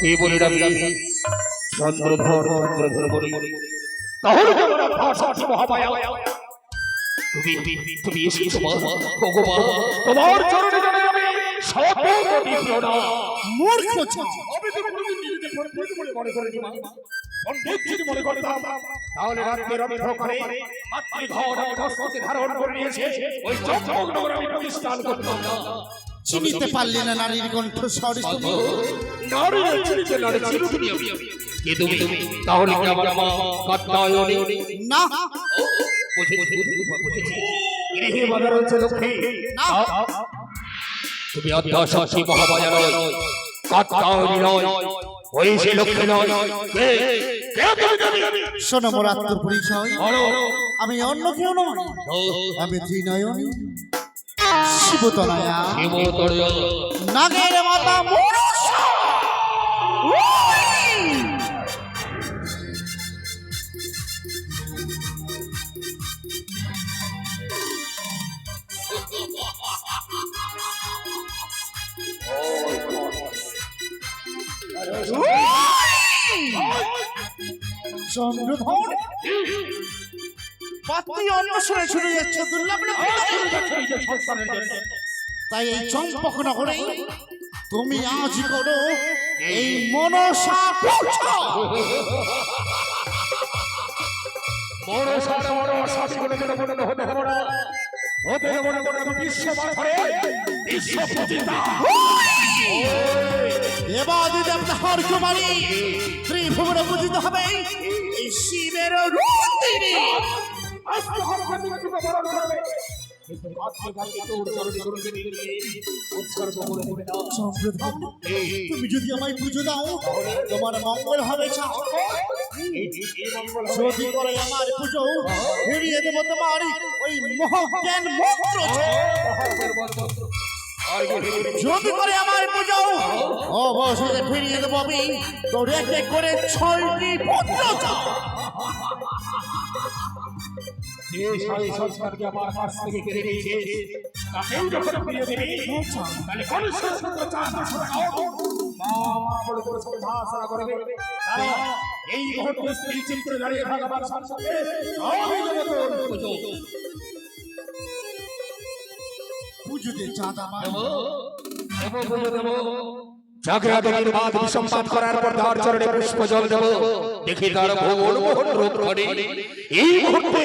কে বলে ডাকি চন্দ্রধর চন্দ্রধর বলি তাহলে তোমরা ভাষা মহামায়া। তুমি তুমি এসেছ মা ভগবান। তোমার চরণে জানাই আমি শত প্রণাম মূর্খ আমি তো কোনোদিন নিজেকে পণ্ডিত বলে মনে করিনি মা পণ্ডিত যদি মনে করতাম তাহলে রাজ্যের অন্ধকারে মাতৃঘর আমি ধস্মকে ধারণ করে নিয়েছে। ওই চম্পকনগর আমি প্রতিষ্ঠান করতাম। না চিনিতে পারলি না নারীর কণ্ঠ স্বরে তুমি। নারী চিনিতে নারী আমি কে তুমি তাহলে কি আমার মা কাত্তায়নী না বুঝেছি বুঝেছি গৃহে বাজার হচ্ছে লক্ষ্মী। না। তুমি সাক্ষী মহামায়া নয় কাত্তায়নী নয়। ওই সে লক্ষ্মী নয়। কে কে তুমি তুমি শোনো মোর আত্মপরিচয় আমি অন্য কেউ নয় আমি ত্রিনয়নী। শিবতনয়া নাগের মাতা চন্দ্রধর অন্য শুনে শুনে যাচ্ছে তাই এই চম্পক নগরে তুমি আজ করো এই মনসা পূজা বড় সার বড় শাসি বলে বলে বলে হতে হবে না হতে হবে না বলে বিশ্ব মাথরে বিশ্ব পূজিতা দেবাদি দেবতার কুমারী। ত্রিভুবনে পূজিত হবে এই শিবের রূপ তুমি করবে তুমি যদি আমায় পুজো দাও, তোমার মঙ্গল হবে যদি করে আমার পুজো, ফিরিয়ে দেবো তোমার ওই মহাজ্ঞান যদি করে আমার পুজো অবশ্যই ফিরিয়ে দেবো আমি তোর এক করে ছয়টি যে সাই সংস্কারকে আমার কাছ থেকে কেড়ে নিয়েছে। তাকেও যখন ফিরিয়ে দেবে তাহলে কোন সংস্কার মা মা বলে করে শ্রদ্ধা করবে। তারা এই মুহূর্তে স্ত্রী চিত্রে দাঁড়িয়ে থাকবার সাথে সাথে আমি দেবো তোর পুজো পুজোতে চাঁদা আমার জাগরাদের বাদ বিসম্পাদ করার পর তার চরণে পুষ্প জল দেব। দেখি তার ভুবন মোহন রূপ করে। এই মুহূর্তে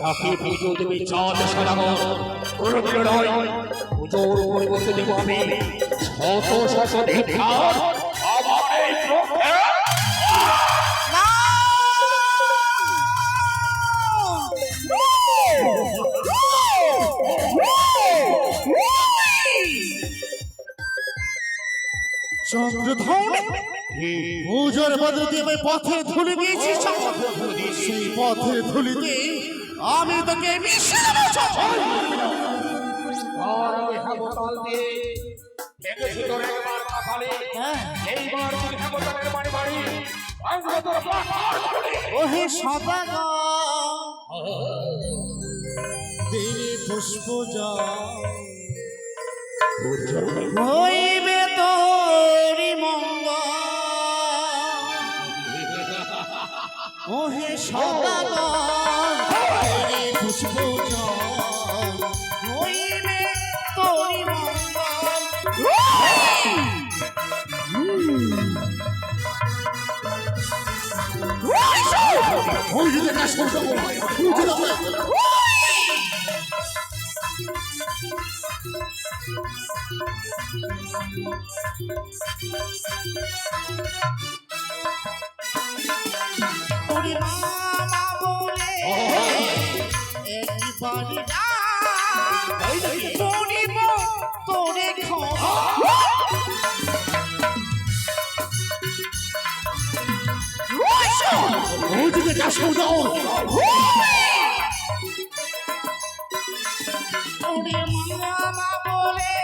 তাকে পুজো দেবে চাঁদ সাজানো কোনো দিন নয় পুজোর পরিবর্তে দেব আমি শত শত ধিক্ষার আমার এই চোখে চন্দ্রধর পুজোর বদলে আমি পথে ধুলি দিয়েছি সেই পথে ধুলিতে আমি তোকে মিশিয়ে দেবো আর আমি হেমতাল দিয়ে দেখেছি তোর একবার কাকালে ওই যে দেখা শুনতে ওই যে দেখা ওরে ওদিকে চাষ দাও ওরে মামা বলে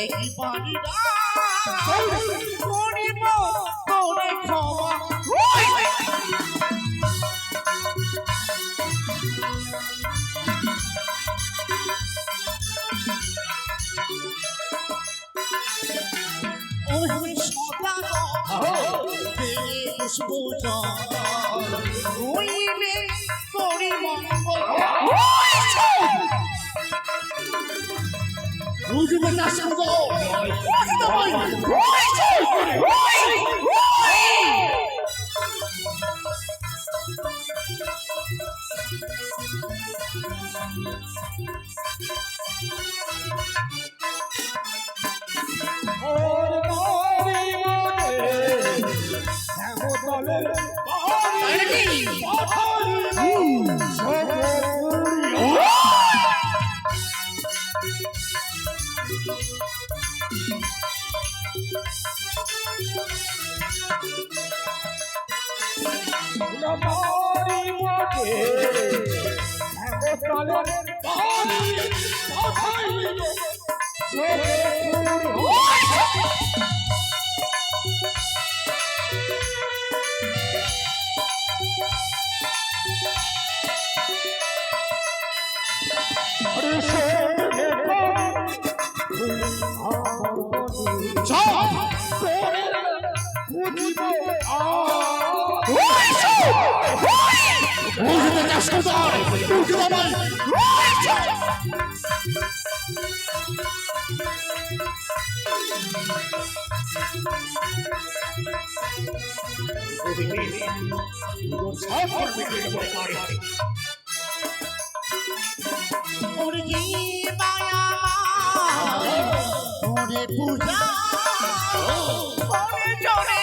একই পানি না করিব করে ক্ষমা ওরে পুষ্প হইলে করি মঙ্গল। বুঝবে না শুনব বাড়ি চাষ বুঝতে পারি ওরে কি মায়া ওরে পূজা ওরে জনে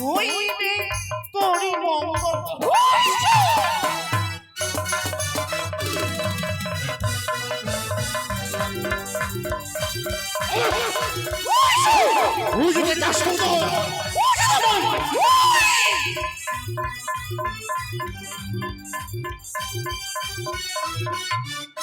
ওরে পূজা ওরে জনে করিরা ওহে সদা দেরে পুষ্প হইবে তোরি মঙ্গল বুঝবে তা সুন্দর তাই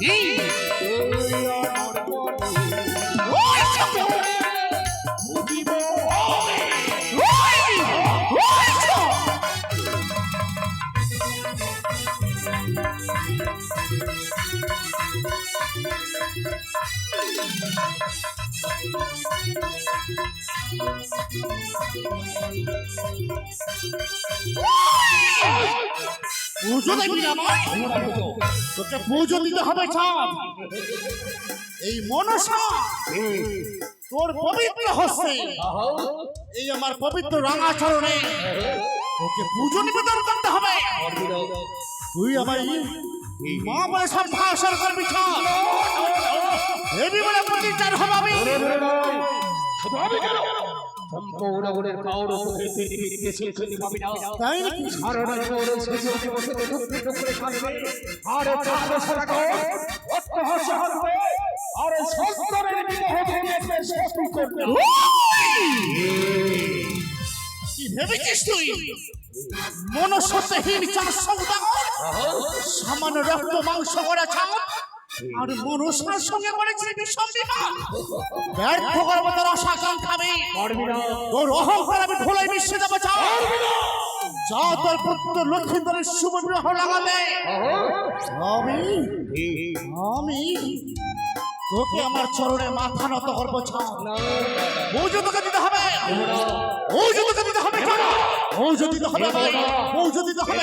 Woo! পুজো তোকে পুজো দিতে হবে এই মনসা তোর পবিত্র হস্তে। এই আমার পবিত্র রাঙা চরণে তোকে পুজো নিবেদন করতে হবে। তুই আমার মা বলে সব ভাষণ করবি দেবী বলে প্রতিচার হবে আমি। কাউর আর সন্তরের বিবাহ কি ভেবেছিস তুই? মনুষ্যত্বহীন চার সৌদাগর সামান্য রক্ত মাংস করা চাপ আর মনুষ্যের সঙ্গে করেছি বিষম ব্যর্থ করব তোর পারবি না তোর অহংকার আমি ধুলাই মিশে দেবো চাও যা তোর পুত্র লক্ষ্মীন্দরের লাগাবে। আমি আমি তোকে আমার চরণে মাথা নত করব মৌজু তোকে দিতে হবে। মৌজু তোকে দিতে হবে মৌজু দিতে হবে, ভাই। মৌজু দিতে হবে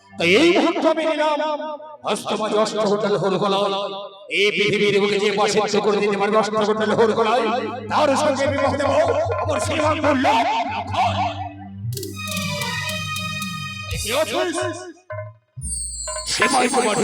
তাই এই মুহূর্তে আমি নিলাম অষ্টমাজ হোটেল হোল গলায়। এই পৃথিবীর বুকে যে বসে করে দিতে পারবে অষ্ট হোটেল হোল গলায়, তার সঙ্গে বিবাহ দেব আমার শ্রীমান বলল সেবাই তোমার